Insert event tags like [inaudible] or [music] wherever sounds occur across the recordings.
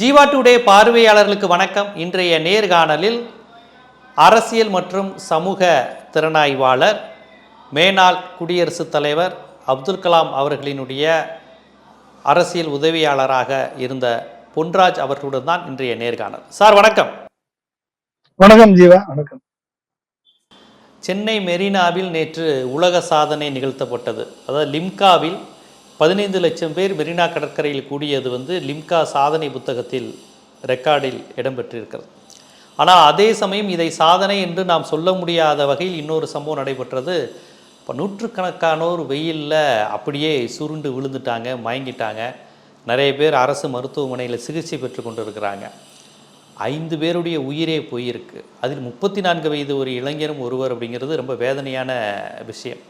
Jeeva today பார்வையாளர்களுக்கு வணக்கம். இன்றைய நேர்காணலில் அரசியல் மற்றும் சமூக திறனாய்வாளர் மேனாள் குடியரசுத் தலைவர் அப்துல் கலாம் அவர்களினுடைய அரசியல் உதவியாளராக இருந்த பொன்ராஜ் அவர்களுடன் தான் இன்றைய நேர்காணல். சார் வணக்கம். வணக்கம் ஜீவா வணக்கம். சென்னை மெரினாவில் நேற்று உலக சாதனை நிகழ்த்தப்பட்டது. அதாவது லிம்காவில் பதினைந்து லட்சம் பேர் மெரினா கடற்கரையில் கூடியது வந்து லிம்கா சாதனை புத்தகத்தில் ரெக்கார்டில் இடம்பெற்றிருக்கிறது. ஆனால் அதே சமயம் இதை சாதனை என்று நாம் சொல்ல முடியாத வகையில் இன்னொரு சம்பவம் நடைபெற்றது. இப்போ நூற்றுக்கணக்கானோர் வெயிலில் அப்படியே சுருண்டு விழுந்துட்டாங்க மயங்கிட்டாங்க. நிறைய பேர் அரசு மருத்துவமனையில் சிகிச்சை பெற்று கொண்டிருக்கிறாங்க. ஐந்து பேருடைய உயிரே போயிருக்கு. அதில் முப்பத்தி நான்கு வயது ஒரு இளைஞரும் ஒருவர் அப்படிங்கிறது ரொம்ப வேதனையான விஷயம்.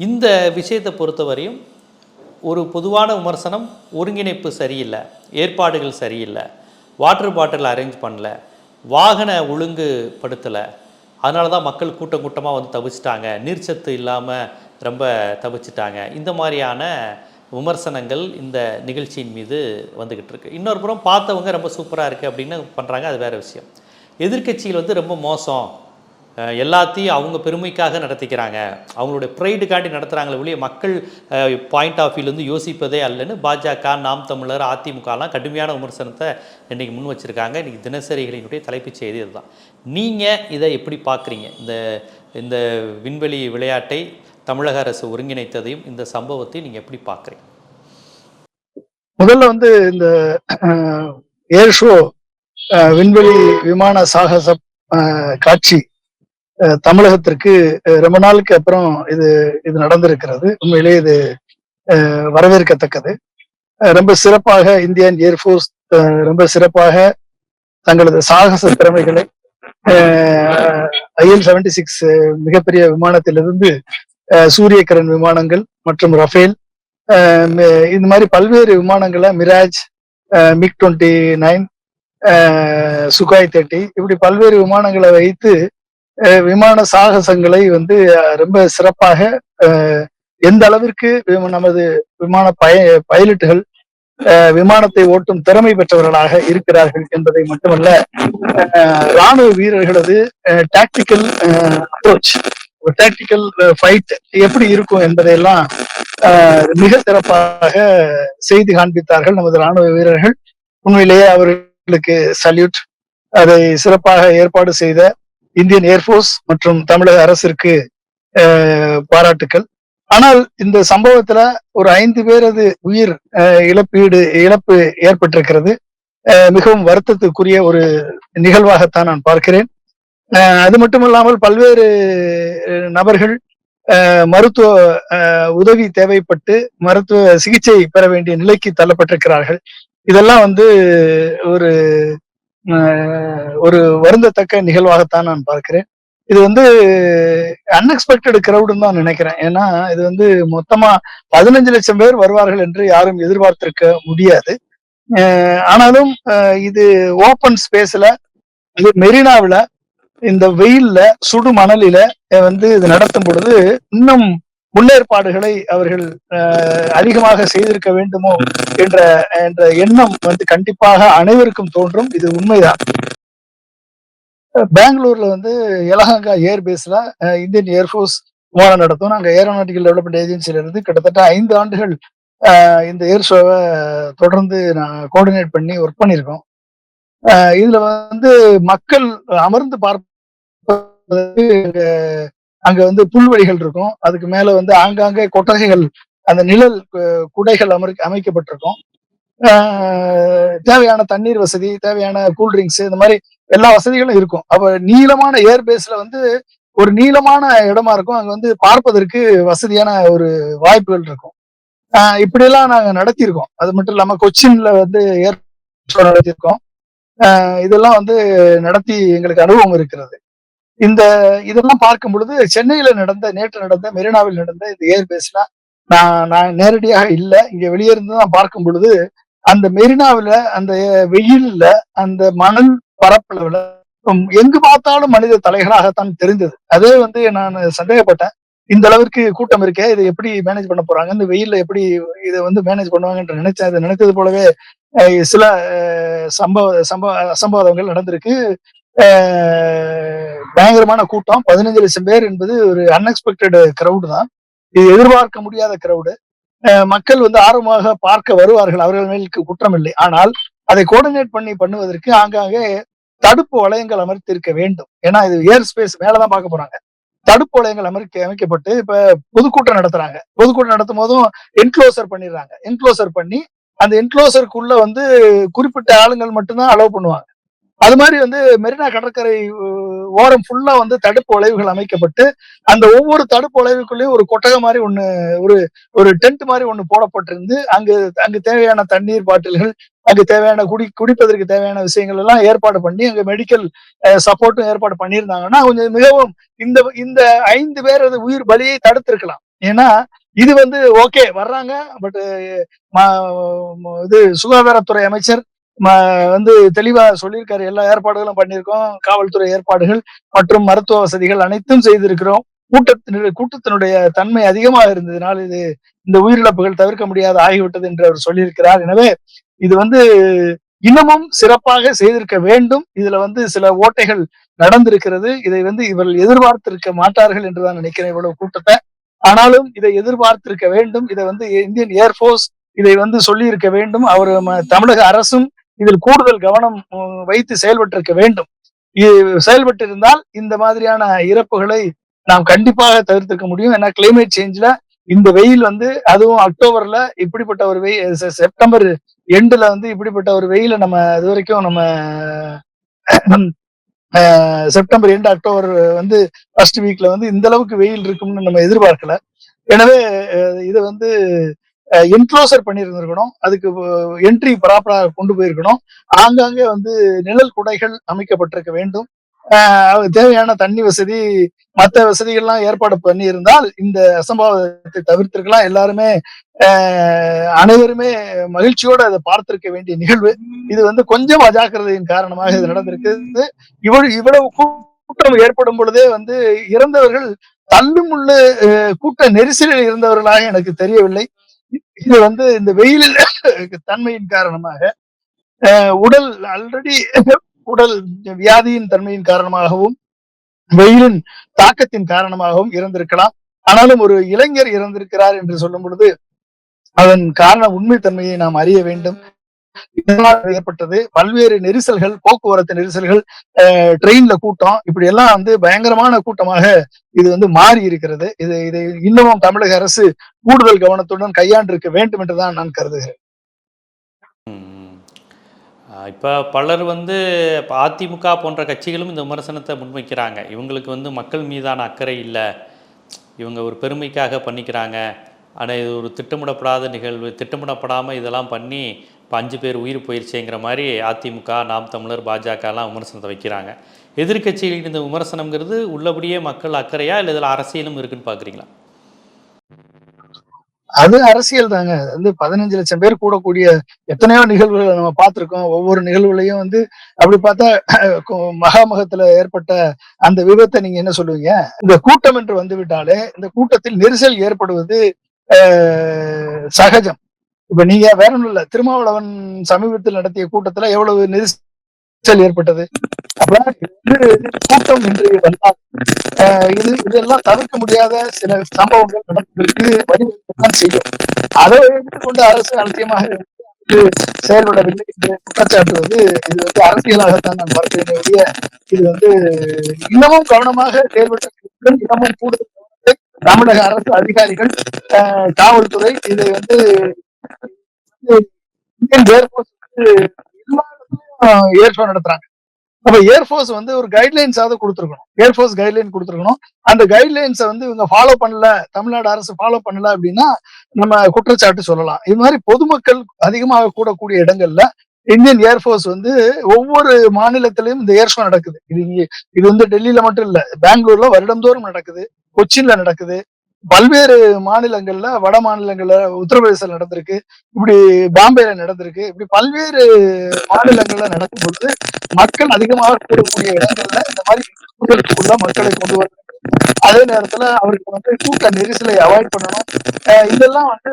இந்த விஷயத்தை பொறுத்தவரையும் ஒரு பொதுவான விமர்சனம் ஒருங்கிணைப்பு சரியில்லை ஏற்பாடுகள் சரியில்லை வாட்டர் பாட்டில் அரேஞ்ச் பண்ணல வாகன ஒழுங்கு படுத்தலை. அதனால தான் மக்கள் கூட்டம் கூட்டமாக வந்து தவிச்சிட்டாங்க நீர்ச்சத்து இல்லாமல் ரொம்ப தவிச்சிட்டாங்க. இந்த மாதிரியான விமர்சனங்கள் இந்த நிகழ்ச்சியின் மீது வந்துக்கிட்டு இருக்கு. இன்னொரு புறம் பார்த்தவங்க ரொம்ப சூப்பராக இருக்குது அப்படின்னு பண்ணுறாங்க அது வேறு விஷயம். எதிர்க்கட்சிகள் வந்து ரொம்ப மோசம். எல்லாத்தையும் அவங்க பெருமைக்காக நடத்திக்கிறாங்க. அவங்களுடைய ப்ரைடுக்காண்டி நடத்துகிறாங்களே ஒழிய மக்கள் பாயிண்ட் ஆஃப் வியூலேருந்து யோசிப்பதே அல்லன்னு பாஜக நாம் தமிழர் அதிமுகலாம் கடுமையான விமர்சனத்தை இன்றைக்கி முன் வச்சுருக்காங்க. இன்றைக்கி தினசரிகளினுடைய தலைப்புச் செய்தி இதுதான். நீங்கள் இதை எப்படி பார்க்குறீங்க? இந்த இந்த விண்வெளி விளையாட்டை தமிழக அரசு ஒருங்கிணைத்ததையும் இந்த சம்பவத்தையும் நீங்கள் எப்படி பார்க்குறீங்க? முதல்ல வந்து இந்த ஏர் ஷோ விண்வெளி விமான சாகச காட்சி தமிழகத்திற்கு ரொம்ப நாளுக்கு அப்புறம் இது இது நடந்திருக்கிறது. உண்மையிலேயே இது வரவேற்கத்தக்கது. ரொம்ப சிறப்பாக இந்தியன் ஏர்ஃபோர்ஸ் ரொம்ப சிறப்பாக தங்களது சாகச திறமைகளை ஐஎல் செவன்டி சிக்ஸ் மிகப்பெரிய விமானத்திலிருந்து அஹ், விமானங்கள் மற்றும் ரஃபேல் இந்த மாதிரி பல்வேறு விமானங்களை Mirage uh MiG twenty nine Sukhoi thirty இப்படி பல்வேறு விமானங்களை வைத்து விமான சாகசங்களை வந்து ரொம்ப சிறப்பாக எந்த அளவிற்கு நமது விமான பய பைலட்டுகள் விமானத்தை ஓட்டும் திறமை பெற்றவர்களாக இருக்கிறார்கள் என்பதை மட்டுமல்ல ராணுவ வீரர்களது டாக்டிக்கல் அப்ரோச் டாக்டிக்கல் ஃபைட் எப்படி இருக்கும் என்பதையெல்லாம் மிக சிறப்பாக செய்து காண்பித்தார்கள் நமது ராணுவ வீரர்கள். உண்மையிலேயே அவர்களுக்கு சல்யூட் அதை சிறப்பாக ஏற்பாடு செய்த இந்தியன் ஏர்ஃபோர்ஸ் மற்றும் தமிழக அரசிற்கு பாராட்டுக்கள். ஆனால் இந்த சம்பவத்துல ஒரு ஐந்து பேரது உயிர் இழப்பீடு இழப்பு ஏற்பட்டிருக்கிறது. மிகவும் வருத்தத்துக்குரிய ஒரு நிகழ்வாகத்தான் நான் பார்க்கிறேன். அது மட்டுமல்லாமல் பல்வேறு நபர்கள் மருத்துவ உதவி தேவைப்பட்டு மருத்துவ சிகிச்சை பெற வேண்டிய நிலைக்கு தள்ளப்பட்டிருக்கிறார்கள். இதெல்லாம் வந்து ஒரு ஒரு வருந்தத்தக்க நிகழ்வாகத்தான் நான் பார்க்கிறேன். இது வந்து அன்எக்ஸ்பெக்டட் கிரௌடுன்னு தான் நினைக்கிறேன். ஏன்னா இது வந்து மொத்தமா பதினஞ்சு லட்சம் பேர் வருவார்கள் என்று யாரும் எதிர்பார்த்திருக்க முடியாது. ஆனாலும் இது ஓப்பன் ஸ்பேஸ்ல இது மெரினாவில் இந்த வெயில்ல சுடு மணலில வந்து இது நடத்தும் பொழுது இன்னும் முன்னேற்பாடுகளை அவர்கள் அதிகமாக செய்திருக்க வேண்டுமோ என்ற என்ற எண்ணம் வந்து கண்டிப்பாக அனைவருக்கும் தோன்றும். இது உண்மைதான். பெங்களூர்ல வந்து எலஹங்கா ஏர் பேஸ்ல இந்தியன் ஏர்ஃபோர்ஸ் விமானம் நடத்தும். நாங்க ஏரோநாட்டிக்கல் டெவலப்மெண்ட் ஏஜென்சியில இருந்து கிட்டத்தட்ட ஐந்து ஆண்டுகள் இந்த ஏர் ஷோவை தொடர்ந்து நான் கோஆர்டினேட் பண்ணி ஒர்க் பண்ணியிருக்கோம். இதுல வந்து மக்கள் அமர்ந்து பார்ப்பதற்கு அங்க வந்து புல்வெளிகள் இருக்கும். அதுக்கு மேல வந்து ஆங்காங்கே கொட்டகைகள் அந்த நிழல் கு- குடைகள் அமர் அமைக்கப்பட்டிருக்கும். தேவையான தண்ணீர் வசதி தேவையான கூல்ட்ரிங்க்ஸ் இந்த மாதிரி எல்லா வசதிகளும் இருக்கும். அப்ப நீளமான ஏர் பேஸ்ல வந்து ஒரு நீளமான இடமா இருக்கும். அங்க வந்து பார்ப்பதற்கு வசதியான ஒரு வாய்ப்புகள் இருக்கும். ஆஹ் இப்படியெல்லாம் நாங்க நடத்தியிருக்கோம். அது மட்டும் இல்லாம கொச்சின்ல வந்து ஏர் நடத்தியிருக்கோம். இதெல்லாம் வந்து நடத்தி எங்களுக்கு அனுபவம் இருக்கிறது. இந்த இதெல்லாம் பார்க்கும் பொழுது சென்னையில நடந்த நேற்று நடந்த மெரினாவில் நடந்த இந்த ஏர்பேஸ்ல நான் நான் நேரடியாக இல்லை. இங்க வெளியே இருந்து தான் பார்க்கும் பொழுது அந்த மெரினாவில் அந்த வெயில்ல அந்த மணல் பரப்பளவுல எங்கு பார்த்தாலும் மனித தலைகளாகத்தான் தெரிந்தது. அதே வந்து நான் சந்தேகப்பட்டேன். இந்த அளவிற்கு கூட்டம் இருக்கே இதை எப்படி மேனேஜ் பண்ண போறாங்க? இந்த வெயில்ல எப்படி இதை வந்து மேனேஜ் பண்ணுவாங்கன்ற நினைச்சேன். அதை நினைத்தது போலவே அஹ், சில சம்பவ சம்பவ அசம்பாவிதங்கள் நடந்திருக்கு. பயங்கரமான கூட்டம். பதினஞ்சு லட்சம் பேர் என்பது ஒரு அன்எக்ஸ்பெக்டட் கிரவுடு தான். இது எதிர்பார்க்க முடியாத கிரவுடு மக்கள் வந்து ஆர்வமாக பார்க்க வருவார்கள். அவர்கள் மேலுக்கு குற்றம் இல்லை ஆனால் அதை கோஆர்டினேட் பண்ணி பண்ணுவதற்கு ஆங்காங்கே தடுப்பு வளையங்கள் அமர்த்திருக்க வேண்டும். ஏன்னா இது ஏர் ஸ்பேஸ் மேலதான் பார்க்க போறாங்க. தடுப்பு வளையங்கள் அமைக்க அமைக்கப்பட்டு இப்ப பொதுக்கூட்டம் நடத்துறாங்க. பொதுக்கூட்டம் நடத்தும் போதும் என்க்ளோசர் பண்ணிடுறாங்க. என்க்ளோசர் பண்ணி அந்த என்க்ளோசருக்குள்ள வந்து குறிப்பிட்ட ஆளுங்கள் மட்டும்தான் அலோவ் பண்ணுவாங்க. அது மாதிரி வந்து மெரினா கடற்கரை ஓரம் ஃபுல்லா வந்து தடுப்பு வளைவுகள் அமைக்கப்பட்டு அந்த ஒவ்வொரு தடுப்பு வளைவுக்குள்ளேயும் ஒரு கொட்டகை மாதிரி ஒண்ணு ஒரு ஒரு டென்ட் மாதிரி ஒண்ணு போடப்பட்டிருந்து அங்கு அங்கு தேவையான தண்ணீர் பாட்டில்கள் அங்கு தேவையான குடி குடிப்பதற்கு தேவையான விஷயங்கள் எல்லாம் ஏற்பாடு பண்ணி அங்க மெடிக்கல் சப்போர்ட்டும் ஏற்பாடு பண்ணியிருந்தாங்கன்னா கொஞ்சம் மிகவும் இந்த இந்த ஐந்து பேர் அது உயிர் பலியை தடுத்திருக்கலாம். ஏன்னா இது வந்து ஓகே வர்றாங்க பட் இது சுகாதாரத்துறை அமைச்சர் வந்து தெளிவா சொல்லியிருக்காரு. எல்லா ஏற்பாடுகளும் பண்ணியிருக்கோம். காவல்துறை ஏற்பாடுகள் மற்றும் மருத்துவ வசதிகள் அனைத்தும் செய்திருக்கிறோம். கூட்டத்தினுடைய கூட்டத்தினுடைய தன்மை அதிகமாக இருந்ததுனால் இது இந்த உயிரிழப்புகள் தவிர்க்க முடியாத ஆகிவிட்டது என்று அவர் சொல்லியிருக்கிறார். எனவே இது வந்து இன்னமும் சிறப்பாக செய்திருக்க வேண்டும். இதுல வந்து சில ஓட்டைகள் நடந்திருக்கிறது. இதை வந்து இவர்கள் எதிர்பார்த்திருக்க மாட்டார்கள் என்றுதான் நினைக்கிறேன் இவ்வளவு கூட்டத்தை. ஆனாலும் இதை எதிர்பார்த்திருக்க வேண்டும். இதை வந்து இந்தியன் ஏர்போர்ஸ் இதை வந்து சொல்லி இருக்க வேண்டும். அவர் ம- தமிழக அரசும் இதில் கூடுதல் கவனம் வைத்து செயல்பட்டிருக்க வேண்டும். இது செயல்பட்டிருந்தால் இந்த மாதிரியான இறப்புகளை நாம் கண்டிப்பாக தவிர்த்திருக்க முடியும். ஏன்னா கிளைமேட் சேஞ்ச்ல இந்த வெயில் வந்து அதுவும் அக்டோபர்ல இப்படிப்பட்ட ஒரு வெயில் செப்டம்பர் எண்டுல வந்து இப்படிப்பட்ட ஒரு வெயில நம்ம இது வரைக்கும் நம்ம செப்டம்பர் எண்டு அக்டோபர் வந்து ஃபர்ஸ்ட் வீக்ல வந்து இந்த அளவுக்கு வெயில் இருக்கும்னு நம்ம எதிர்பார்க்கல. எனவே இது வந்து என்க்ளோசர் பண்ணியிருந்திருக்கணும். அதுக்கு என்ட்ரி ப்ராப்பரா கொண்டு போயிருக்கணும். ஆங்காங்கே வந்து நிழல் குடைகள் அமைக்கப்பட்டிருக்க வேண்டும். அதுக்கு தேவையான தண்ணி வசதி மற்ற வசதிகள்லாம் ஏற்பாடு பண்ணி இருந்தால் இந்த அசம்பாவிதத்தை தவிர்த்திருக்கலாம். எல்லாருமே அனைவருமே மகிழ்ச்சியோட அதை பார்த்திருக்க வேண்டிய நிகழ்வு. இது வந்து கொஞ்சம் அஜாக்கிரதையின் காரணமாக இது நடந்திருக்கு. இவ்வளவு இவ்வளவு கூட்டம் ஏற்படும் பொழுதே வந்து இறந்தவர்கள் தள்ளுமுள்ள கூட்ட நெரிசலில் இருந்தவர்களாக எனக்கு தெரியவில்லை. இது வந்து இந்த வெயிலில் [laughs] தன்மையின் காரணமாக உடல் ஆல்ரெடி [laughs] உடல் வியாதியின் தன்மையின் காரணமாகவும் வெயிலின் தாக்கத்தின் காரணமாகவும் இறந்திருக்கலாம் ஆனாலும் ஒரு இளைஞர் இறந்திருக்கிறார் என்று சொல்லும் பொழுது அதன் காரண உண்மை தன்மையை நாம் அறிய வேண்டும். இதனால் ஏற்பட்டது. பல்வேறு நெரிசல்கள் போக்குவரத்து நெரிசல்கள் ட்ரெயின்ல கூட்டம் இப்படி எல்லாம் வந்து பயங்கரமான கூட்டமாக இது வந்து மாறி இருக்கிறது. இது இதை இன்னமும் தமிழக அரசு கூடுதல் கவனத்துடன் கையாண்டிருக்க வேண்டும் என்றுதான் நான் கருதுகிறேன். இப்போ பலர் வந்து இப்போ அதிமுக போன்ற கட்சிகளும் இந்த விமர்சனத்தை முன்வைக்கிறாங்க. இவங்களுக்கு வந்து மக்கள் மீதான அக்கறை இல்லை. இவங்க ஒரு பெருமைக்காக பண்ணிக்கிறாங்க. ஆனால் இது ஒரு திட்டமிடப்படாத நிகழ்வு திட்டமிடப்படாமல் இதெல்லாம் பண்ணி இப்போ அஞ்சு பேர் உயிர் போயிருச்சேங்கிற மாதிரி அதிமுக நாம் தமிழர் பாஜகலாம் விமர்சனத்தை வைக்கிறாங்க. எதிர்கட்சியில் இந்த விமர்சனங்கிறது உள்ளபடியே மக்கள் அக்கறையா இல்லை இதில் அரசியலும் இருக்குன்னு பார்க்குறீங்களா அது அரசியல் தாங்க. வந்து பதினஞ்சு லட்சம் பேர் கூடக்கூடிய எத்தனையோ நிகழ்வுகளை நம்ம பார்த்திருக்கோம். ஒவ்வொரு நிகழ்வுலையும் வந்து அப்படி பார்த்தா மகாமகத்துல ஏற்பட்ட அந்த விபத்தை நீங்க என்ன சொல்லுவீங்க? இந்த கூட்டம் என்று வந்து விட்டாலே இந்த கூட்டத்தில் நெரிசல் ஏற்படுவது ஆஹ், சகஜம். இப்ப நீங்க வேற ஒண்ணும் இல்ல திருமாவளவன் சமீபத்தில் நடத்திய கூட்டத்துல எவ்வளவு நெரிசல் ஏற்பட்டது? அப்ப கூட்டம் இன்று வந்தால் ஆஹ், இது இதெல்லாம் தவிர்க்க முடியாத சில சம்பவங்கள் நடப்பதற்கு வழிவகுக்கத்தான் செய்யும். அதை எடுத்துக்கொண்டு அரசு அலட்சியமாக செயல்படவில்லை என்று குற்றச்சாட்டுவது இது வந்து அரசியலாகத்தான் நான் பார்க்கிறேன் ஒழிய இது வந்து இன்னமும் கவனமாக செயல்பட்ட இன்னமும் கூடுதல் தமிழக அரசு அதிகாரிகள் காவல்துறை இதை வந்து இந்தியன் ஏர்போர்ஸ் வந்து எல்லா இடத்துலயும் ஏர் நடத்துறாங்க. அப்ப ஏர்ஃபோர்ஸ் வந்து ஒரு கைட்லைன்ஸாவது கொடுத்துருக்கணும். ஏர்ஃபோர்ஸ் கைட்லைன் கொடுத்துருக்கணும். அந்த கைட்லைன்ஸை வந்து இவங்க ஃபாலோ பண்ணல தமிழ்நாடு அரசு ஃபாலோ பண்ணல அப்படின்னா நம்ம குற்றச்சாட்டு சொல்லலாம். இது மாதிரி பொதுமக்கள் அதிகமாக கூடக்கூடிய இடங்கள்ல இந்தியன் ஏர்ஃபோர்ஸ் வந்து ஒவ்வொரு மாநிலத்திலையும் இந்த ஏர் ஷோ நடக்குது. இது இது வந்து டெல்லியில மட்டும் இல்ல பெங்களூர்ல வருடந்தோறும் நடக்குது கொச்சின்ல நடக்குது பல்வேறு மாநிலங்கள்ல வட மாநிலங்கள்ல உத்தரப்பிரதேசம் நடந்திருக்கு. இப்படி பாம்பேல நடந்திருக்கு. இப்படி பல்வேறு மாநிலங்கள்ல நடக்கும் பொழுது மக்கள் அதிகமாக கூடக்கூடிய இடங்கள்ல இந்த மாதிரி கூட்டத்துக்குள்ள மக்களை கொண்டு வர அதே நேரத்துல அவருக்கு வந்து கூட்ட நெரிசலை அவாய்ட் பண்ணணும். இதெல்லாம் வந்து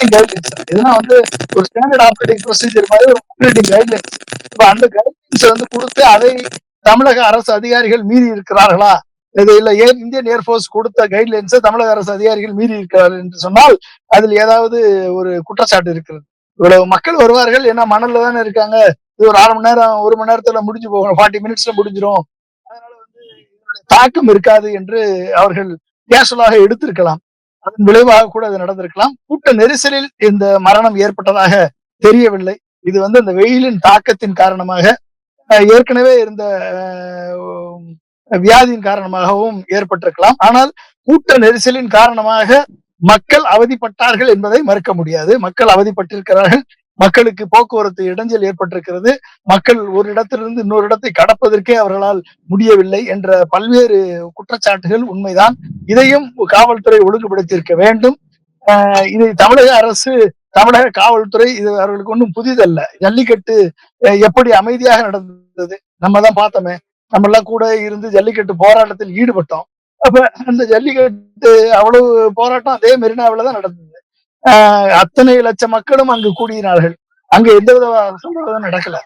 இதெல்லாம் வந்து ஒரு ஸ்டாண்டர்ட் ஆப்ரேட்டிங் ப்ரொசீஜர் மாதிரி ஒரு ஆப்ரேட்டிங் கைட்லைன்ஸ் இப்ப அந்த கைட்லைன்ஸ் வந்து கொடுத்து அதை தமிழக அரசு அதிகாரிகள் மீறி இருக்கிறார்களா? இது இல்ல ஏன் இந்தியன் ஏர்போர்ஸ் கொடுத்த கைட்லைன்ஸை தமிழக அரசு அதிகாரிகள் மீறி இருக்கிறார்கள் என்று சொன்னால் அதில் ஏதாவது ஒரு குற்றச்சாட்டு இருக்கிறது. இவ்வளவு மக்கள் வருவார்கள் ஏன்னா மணல்ல தானே இருக்காங்க. இது ஒரு அரை மணி நேரம் ஒரு மணி நேரத்துல முடிஞ்சு போகணும் ஃபார்ட்டி மினிட்ஸ்ல முடிஞ்சிடும் அதனால வந்து இதனுடைய தாக்கம் இருக்காது என்று அவர்கள் கேஷுவலாக எடுத்திருக்கலாம். அதன் விளைவாக கூட அது நடந்திருக்கலாம். கூட்ட நெரிசலில் இந்த மரணம் ஏற்பட்டதாக தெரியவில்லை. இது வந்து அந்த வெயிலின் தாக்கத்தின் காரணமாக ஏற்கனவே இருந்த வியாதியின் காரணமாகவும் ஏற்பட்டிருக்கலாம். ஆனால் கூட்ட நெரிசலின் காரணமாக மக்கள் அவதிப்பட்டார்கள் என்பதை மறுக்க முடியாது. மக்கள் அவதிப்பட்டிருக்கிறார்கள். மக்களுக்கு போக்குவரத்து இடைஞ்சல் ஏற்பட்டிருக்கிறது. மக்கள் ஒரு இடத்திலிருந்து இன்னொரு இடத்தை கடப்பதற்கே அவர்களால் முடியவில்லை என்ற பல்வேறு குற்றச்சாட்டுகள் உண்மைதான். இதையும் காவல்துறை ஒழுங்குபடுத்தியிருக்க வேண்டும். ஆஹ் இதை தமிழக அரசு தமிழக காவல்துறை இது அவர்களுக்கு ஒன்றும் புதிதல்ல. ஜல்லிக்கட்டு அஹ், எப்படி அமைதியாக நடந்தது? நம்ம தான் பார்த்தோமே. நம்ம எல்லாம் கூட இருந்து ஜல்லிக்கட்டு போராட்டத்தில் ஈடுபட்டோம். அப்ப அந்த ஜல்லிக்கட்டு அவ்வளவு போராட்டம் அதே மெரினாவில தான் நடந்தது. ஆஹ் அத்தனை லட்சம் மக்களும் அங்கு கூடினார்கள். அங்க எந்த வித சம்பவம் நடக்கல.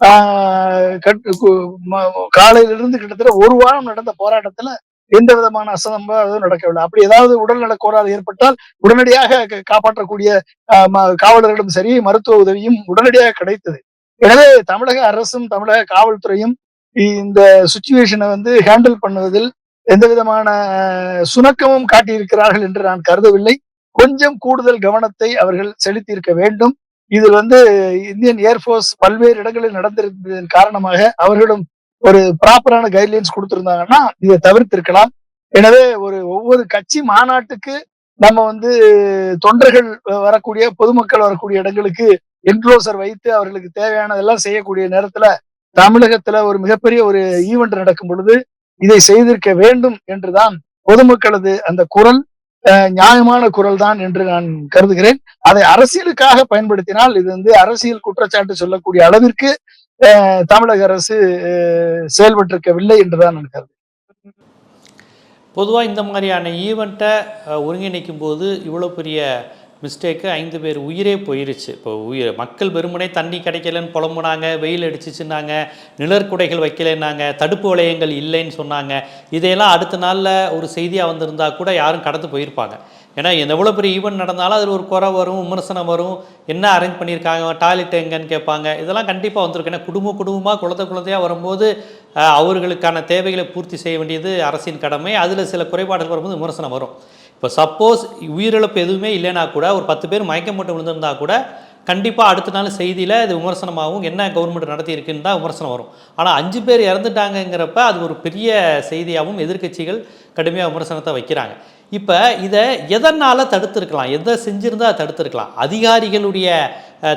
ஆஹ் கிட்டத்தட்ட ஒரு வாரம் நடந்த போராட்டத்துல எந்த விதமான அசம்பவம் நடக்கவில்லை. அப்படி ஏதாவது உடல்நல கோளாறு ஏற்பட்டால் உடனடியாக காப்பாற்றக்கூடிய ஆஹ் காவலர்களும் சரி மருத்துவ உதவியும் உடனடியாக கிடைத்தது. எனவே தமிழக அரசும் தமிழக காவல்துறையும் இந்த சுச்சுவேஷனை வந்து ஹேண்டில் பண்ணுவதில் எந்த விதமான சுணக்கமும் காட்டியிருக்கிறார்கள் என்று நான் கருதவில்லை. கொஞ்சம் கூடுதல் கவனத்தை அவர்கள் செலுத்தியிருக்க வேண்டும். இதில் வந்து இந்தியன் ஏர்ஃபோர்ஸ் பல்வேறு இடங்களில் நடந்திருந்ததன் காரணமாக அவர்களும் ஒரு ப்ராப்பரான கைட்லைன்ஸ் கொடுத்திருந்தாங்கன்னா இதை தவிர்த்திருக்கலாம். எனவே ஒரு ஒவ்வொரு கட்சி மாநாட்டுக்கு நம்ம வந்து தொண்டர்கள் வரக்கூடிய பொதுமக்கள் வரக்கூடிய இடங்களுக்கு என்க்ளோசர் வைத்து அவர்களுக்கு தேவையானதெல்லாம் செய்யக்கூடிய நேரத்துல தமிழகத்துல ஒரு மிகப்பெரிய ஒரு ஈவெண்ட் நடக்கும் பொழுது இதை செய்திருக்க வேண்டும் என்றுதான் பொதுமக்களது அந்த குரல் அஹ், நியாயமான குரல் தான் என்று நான் கருதுகிறேன். அதை அரசியலுக்காக பயன்படுத்தினால் இது வந்து அரசியல் குற்றச்சாட்டு சொல்லக்கூடிய அளவிற்கு அஹ், தமிழக அரசு செயல்பட்டிருக்கவில்லை என்றுதான் நான் கருதுகிறேன். பொதுவாக இந்த மாதிரியான ஈவெண்ட்டை ஒருங்கிணைக்கும் போது இவ்வளோ பெரிய மிஸ்டேக்கு ஐந்து பேர் உயிரே போயிருச்சு. இப்போ உயிர் மக்கள் வெறுமனே தண்ணி கிடைக்கலன்னு புலம்புனாங்க வெயில் அடிச்சிச்சுன்னாங்க நிழற்குடைகள் வைக்கலைன்னாங்க தடுப்பு வளையங்கள் இல்லைன்னு சொன்னாங்க. இதையெல்லாம் அடுத்த நாளில் ஒரு செய்தியாக வந்திருந்தா கூட யாரும் கடந்து போயிருப்பாங்க. ஏன்னா எவ்வளோ பெரிய ஈவெண்ட் நடந்தாலும் அதில் ஒரு குறை வரும் விமர்சனம் வரும். என்ன அரேஞ்ச் பண்ணியிருக்காங்க டாய்லெட் எங்கன்னு கேட்பாங்க. இதெல்லாம் கண்டிப்பாக வந்திருக்கு ஏன்னா குடும்ப குடும்பமாக குழந்தை குழந்தையாக வரும்போது அவர்களுக்கான தேவைகளை பூர்த்தி செய்ய வேண்டியது அரசின் கடமை. அதில் சில குறைபாடுகள் வரும்போது விமர்சனம் வரும். இப்போ சப்போஸ் உயிரிழப்பு எதுவுமே இல்லைனா கூட ஒரு பத்து பேர் மயக்கம் போட்டு விழுந்திருந்தா கூட கண்டிப்பாக அடுத்த நாள் செய்தியில் இது விமர்சனமாகவும் என்ன கவர்மெண்ட் நடத்தி இருக்குன்னு தான் விமர்சனம் வரும். ஆனால் அஞ்சு பேர் இறந்துட்டாங்கங்கிறப்ப அது ஒரு பெரிய செய்தியாகவும் எதிர்க்கட்சிகள் கடுமையாக விமர்சனத்தை வைக்கிறாங்க. இப்போ இதை எதனால் தடுத்துருக்கலாம்? எதை செஞ்சுருந்தால் தடுத்துருக்கலாம்? அதிகாரிகளுடைய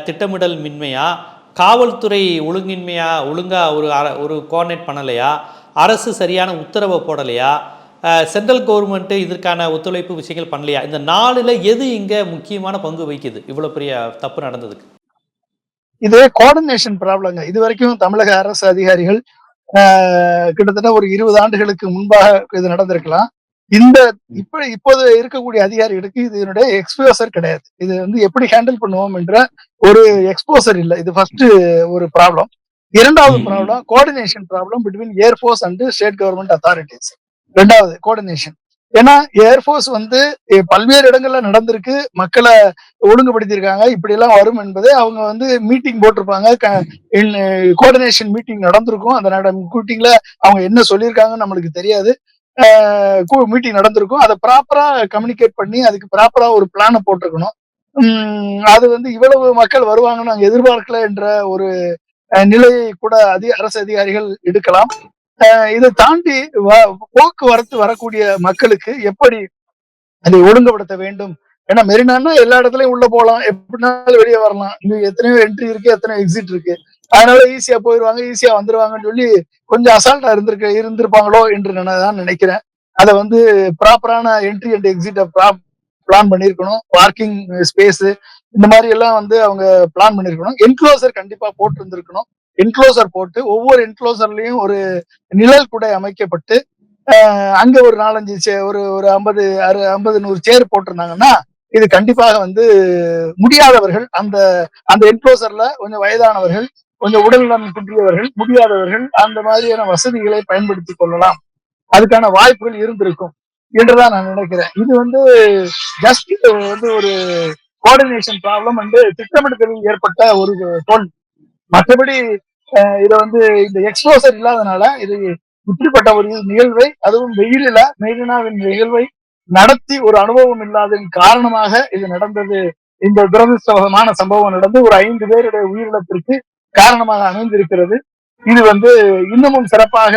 திட்டமிடல் மின்மையா? காவல்துறை ஒழுங்கின்மையா? ஒழுங்காக ஒரு அர- ஒரு கோஆர்டினேட் பண்ணலையா? அரசு சரியான உத்தரவை போடலையா? சென்ட்ரல் கவர்மெண்ட்டு இதற்கான ஒத்துழைப்பு விஷயங்கள் பண்ணலையா? இந்த நாளில் எது இங்கே முக்கியமான பங்கு வகிக்குது? இவ்வளோ பெரிய தப்பு நடந்ததுக்கு. இது கோஆர்டினேஷன் ப்ராப்ளங்க இது வரைக்கும் தமிழக அரசு அதிகாரிகள் கிட்டத்தட்ட ஒரு இருபது ஆண்டுகளுக்கு முன்பாக இது நடந்திருக்கலாம். இந்த இப்ப இப்போது இருக்கக்கூடிய அதிகாரிகளுக்கு இதனுடைய எக்ஸ்போசர் கிடையாது. இது வந்து எப்படி ஹேண்டில் பண்ணுவோம் என்ற ஒரு எக்ஸ்போசர் இல்லை. இது ஃபர்ஸ்ட் ஒரு ப்ராப்ளம் இரண்டாவது. Problem coordination problem between air force and state government authorities ரெண்டாவது கோஆர்டினேஷன் ஏன்னா ஏர்ஃபோர்ஸ் வந்து பல்வேறு இடங்கள்ல நடந்திருக்கு. மக்களை ஒழுங்குபடுத்தியிருக்காங்க. இப்படி எல்லாம் வரும் என்பதை அவங்க வந்து மீட்டிங் போட்டிருப்பாங்க. கோஆர்டினேஷன் மீட்டிங் நடந்திருக்கும். அந்த நட மீட்டிங்ல அவங்க என்ன சொல்லியிருக்காங்கன்னு நம்மளுக்கு தெரியாது. மீட்டிங் நடந்திருக்கும். அதை ப்ராப்பரா கம்யூனிகேட் பண்ணி அதுக்கு ப்ராப்பரா ஒரு பிளானை போட்டிருக்கணும். உம் அது வந்து இவ்வளவு மக்கள் வருவாங்கன்னு நாங்க எதிர்பார்க்கல என்ற ஒரு நிலையை கூட அதிக அரசு அதிகாரிகள் எடுக்கலாம். இதை தாண்டி வ- போக்குவரத்து வரக்கூடிய மக்களுக்கு எப்படி அதை ஒழுங்குபடுத்த வேண்டும்? ஏன்னா மெரினானா எல்லா இடத்துலயும் உள்ள போகலாம் எப்படினாலும் வெளியே வரலாம். இங்க எத்தனையோ என்ட்ரி இருக்கு எத்தனையோ எக்ஸிட் இருக்கு. அதனால ஈஸியா போயிடுவாங்க ஈஸியா வந்துருவாங்கன்னு சொல்லி கொஞ்சம் அசால்ட்டா இருந்திருக்க இருந்திருப்பாங்களோ என்று நான் தான் நினைக்கிறேன். அதை வந்து ப்ராப்பரான என்ட்ரி அண்ட் எக்ஸிட்டை பிளான் பண்ணியிருக்கணும். பார்க்கிங் ஸ்பேஸ் இந்த மாதிரி எல்லாம் வந்து அவங்க பிளான் பண்ணியிருக்கணும். என்க்ளோசர் கண்டிப்பா போட்டு இருந்திருக்கணும் என்க்ளோசர் போட்டு ஒவ்வொரு என்க்ளோசர்லயும் ஒரு நிழல் குடை அமைக்கப்பட்டு அங்க ஒரு நாலஞ்சு ஒரு ஒரு ஐம்பது அறு ஐம்பது நூறு சேர் போட்டிருந்தாங்கன்னா இது கண்டிப்பாக வந்து முடியாதவர்கள் அந்த அந்த என்க்ளோசர்ல கொஞ்சம் வயதானவர்கள் கொஞ்சம் உடல்நலம் குன்றியவர்கள் முடியாதவர்கள் அந்த மாதிரியான வசதிகளை பயன்படுத்தி கொள்ளலாம். அதுக்கான வாய்ப்புகள் இருந்திருக்கும் என்றுதான் நான் நினைக்கிறேன். இது வந்து ஜஸ்ட் வந்து ஒரு கோஆர்டினேஷன் ப்ராப்ளம் வந்து திட்டமிடுதலில் ஏற்பட்ட ஒரு தோல்வி. மற்றபடி இதை வந்து இந்த எக்ஸ்போசர் இல்லாதனால இது இப்படிப்பட்ட ஒரு நிகழ்வை அதுவும் வெயிலில மெரினாவின் நிகழ்வை நடத்தி ஒரு அனுபவம் இல்லாததன் காரணமாக இது நடந்தது. இந்த துரதிருஷ்டவசமான சம்பவம் நடந்து ஒரு ஐந்து பேருடைய உயிரிழப்பிற்கு காரணமாக அமைந்திருக்கிறது. இது வந்து இன்னமும் சிறப்பாக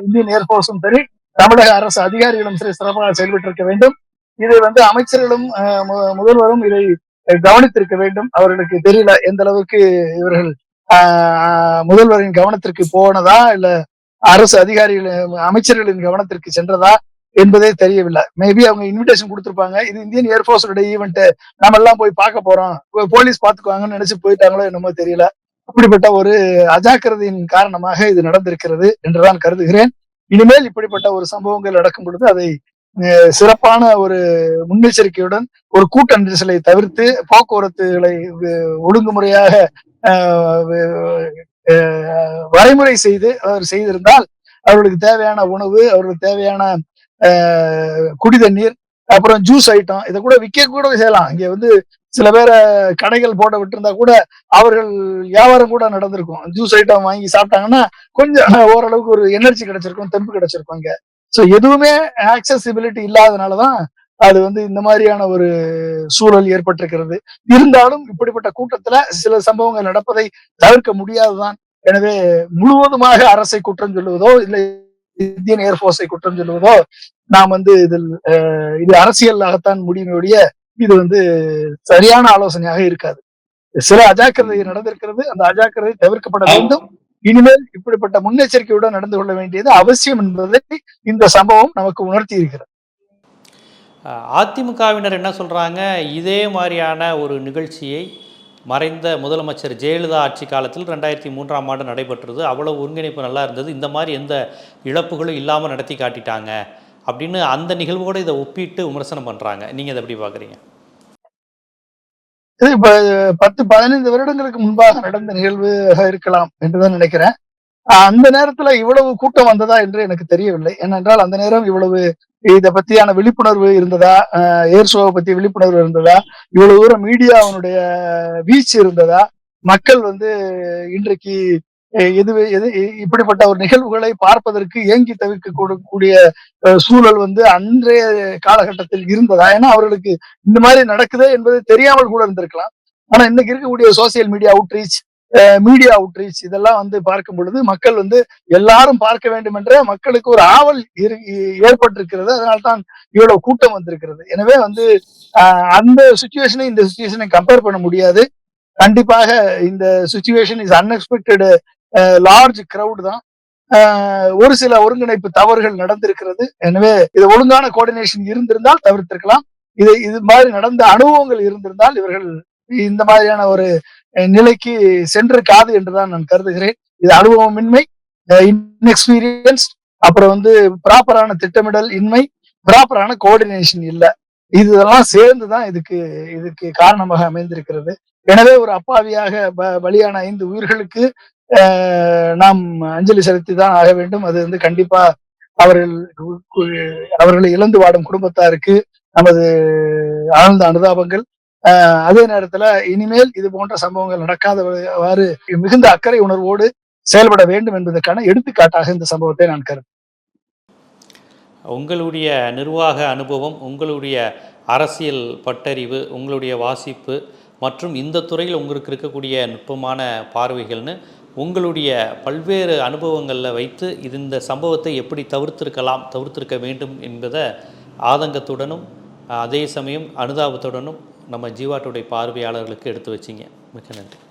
இந்தியன் ஏர்போர்ஸும் சரி தமிழக அரசு அதிகாரிகளும் சரி சிறப்பாக செயல்பட்டிருக்க வேண்டும். இதை வந்து அமைச்சர்களும் முதல்வரும் இதை கவனித்திருக்க வேண்டும். அவர்களுக்கு தெரியல எந்த அளவுக்கு இவர்கள் முதல்வரின் கவனத்திற்கு போனதா இல்ல அரசு அதிகாரிகள் அமைச்சர்களின் கவனத்திற்கு சென்றதா என்பதே தெரியவில்லை. மேபி அவங்க இன்விடேஷன் கொடுத்துருப்பாங்க. இது இந்தியன் ஏர்போர்ஸோட ஈவெண்ட் நம்ம எல்லாம் போய் பார்க்க போறோம். போலீஸ் பாத்துக்குவாங்கன்னு நினைச்சு போயிட்டாங்களோ என்னமோ தெரியல. அப்படிப்பட்ட ஒரு அஜாக்கிரதையின் காரணமாக இது நடந்திருக்கிறது என்றுதான் கருதுகிறேன். இனிமேல் இப்படிப்பட்ட ஒரு சம்பவங்கள் நடக்கும் பொழுது அதை சிறப்பான ஒரு முன்னெச்சரிக்கையுடன் ஒரு கூட்ட நெரிசலை தவிர்த்து போக்குவரத்துகளை ஒழுங்குமுறையாக வரைமுறை செய்து அவர் செய்திருந்தால் அவர்களுக்கு தேவையான உணவு அவர்களுக்கு தேவையான குடி தண்ணீர் அப்புறம் ஜூஸ் ஐட்டம் இதை கூட விற்க கூட செய்யலாம். இங்க வந்து சில பேரை கடைகள் போட விட்டுருந்தா கூட அவர்கள் வியாபாரம் கூட நடந்திருக்கும். ஜூஸ் ஐட்டம் வாங்கி சாப்பிட்டாங்கன்னா கொஞ்சம் ஓரளவுக்கு ஒரு எனர்ஜி கிடைச்சிருக்கும் தெம்பு கிடைச்சிருக்கும் இங்க. ஸோ எதுவுமே ஆக்சசிபிலிட்டி இல்லாதனாலதான் அது வந்து இந்த மாதிரியான ஒரு சூழல் ஏற்பட்டிருக்கிறது. இருந்தாலும் இப்படிப்பட்ட கூட்டத்துல சில சம்பவங்கள் நடப்பதை தவிர்க்க முடியாதுதான் எனவே முழுவதுமாக அரசை குற்றம் சொல்லுவதோ இல்லை இந்தியன் ஏர்போர்ஸை குற்றம் சொல்லுவதோ நாம் வந்து இதில் இது அரசியலாகத்தான் முடியுமையுடைய இது வந்து சரியான ஆலோசனையாக இருக்காது. சில அஜாக்கிரதை நடந்திருக்கிறது. அந்த அஜாக்கிரதை தவிர்க்கப்பட வேண்டும். இனிமேல் இப்படிப்பட்ட முன்னெச்சரிக்கையுடன் நடந்து கொள்ள வேண்டியது அவசியம் என்பதை இந்த சம்பவம் நமக்கு உணர்த்தி இருக்கிறது. அஹ் அதிமுகவினர் என்ன சொல்கிறாங்க இதே மாதிரியான ஒரு நிகழ்ச்சியை மறைந்த முதலமைச்சர் ஜெயலலிதா ஆட்சி காலத்தில் ரெண்டாயிரத்தி மூன்றாம் ஆண்டு நடைபெற்றது. அவ்வளவு ஒருங்கிணைப்பு நல்லா இருந்தது. இந்த மாதிரி எந்த இழப்புகளும் இல்லாமல் நடத்தி காட்டிட்டாங்க. அப்படின்னு அந்த நிகழ்வோடு இதை ஒப்பிட்டு விமர்சனம் பண்ணுறாங்க நீங்கள் இதை எப்படி பார்க்குறீங்க இது இப்ப பத்து பதினைந்து வருடங்களுக்கு முன்பாக நடந்த நிகழ்வு இருக்கலாம் என்றுதான் நினைக்கிறேன். அந்த நேரத்துல இவ்வளவு கூட்டம் வந்ததா என்று எனக்கு தெரியவில்லை. ஏனென்றால் அந்த நேரம் இவ்வளவு இதை பத்தியான விழிப்புணர்வு இருந்ததா? ஏர் ஷோவை பத்தி விழிப்புணர்வு இருந்ததா? இவ்வளவு தூரம் மீடியாவினுடைய வீச்சு இருந்ததா? மக்கள் வந்து இன்றைக்கு எது எது இப்படிப்பட்ட ஒரு நிகழ்வுகளை பார்ப்பதற்கு ஏங்கி தவிர்க்க கூடிய சூழல் வந்து அன்றைய காலகட்டத்தில் இருந்ததா? ஏன்னா அவர்களுக்கு இந்த மாதிரி நடக்குது என்பது தெரியாமல் கூட இருந்திருக்கலாம். ஆனா இன்னைக்கு இருக்கக்கூடிய social media outreach media outreach இதெல்லாம் வந்து பார்க்கும் பொழுது மக்கள் வந்து எல்லாரும் பார்க்க வேண்டும் என்ற மக்களுக்கு ஒரு ஆவல் இரு- ஏற்பட்டிருக்கிறது. அதனால்தான் இவ்வளவு கூட்டம் வந்திருக்கிறது. எனவே வந்து ஆஹ், அந்த சுச்சுவேஷனை இந்த சுச்சுவேஷனை கம்பேர் பண்ண முடியாது. கண்டிப்பாக இந்த situation is unexpected large crowd தான். ஆஹ், ஒரு சில ஒருங்கிணைப்பு தவறுகள் நடந்திருக்கிறது. எனவே இது ஒழுங்கான கோஆர்டினேஷன் இருந்திருந்தால் தவிர்த்திருக்கலாம். இது இது மாதிரி நடந்த அனுபவங்கள் இருந்திருந்தால் இவர்கள் இந்த மாதிரியான ஒரு நிலைக்கு சென்றிருக்காது என்றுதான் நான் கருதுகிறேன். இது அனுபவமின்மை இன்எக்ஸ்பீரியன்ஸ் அப்புறம் வந்து ப்ராப்பரான திட்டமிடல் இன்மை ப்ராப்பரான கோஆர்டினேஷன் இல்ல. இதெல்லாம் சேர்ந்துதான் இதுக்கு இதுக்கு காரணமாக அமைந்திருக்கிறது. எனவே ஒரு அப்பாவியாக ப- பலியான ஐந்து உயிர்களுக்கு நாம் அஞ்சலி செலுத்தி தான் ஆக வேண்டும். அது வந்து கண்டிப்பா அவர்கள் அவர்களை இழந்து வாடும் குடும்பத்தாருக்கு நமது ஆழ்ந்த அனுதாபங்கள். ஆஹ் அதே நேரத்துல இனிமேல் இது போன்ற சம்பவங்கள் நடக்காதவாறு மிகுந்த அக்கறை உணர்வோடு செயல்பட வேண்டும் என்பதற்கான எடுத்துக்காட்டாக இந்த சம்பவத்தை நான் கருது உங்களுடைய நிர்வாக அனுபவம் உங்களுடைய அரசியல் பட்டறிவு உங்களுடைய வாசிப்பு மற்றும் இந்த துறையில் உங்களுக்கு இருக்கக்கூடிய நுட்பமான பார்வைகள்னு உங்களுடைய பல்வேறு அனுபவங்களில் வைத்து இது இந்த சம்பவத்தை எப்படி தவிர்த்திருக்கலாம் தவிர்த்திருக்க வேண்டும் என்பதை ஆதங்கத்துடனும் அதே சமயம் அனுதாபத்துடனும் நம்ம ஜீவாட்டுடைய பார்வையாளர்களுக்கு எடுத்து வச்சிங்க. மிக்க நன்றி.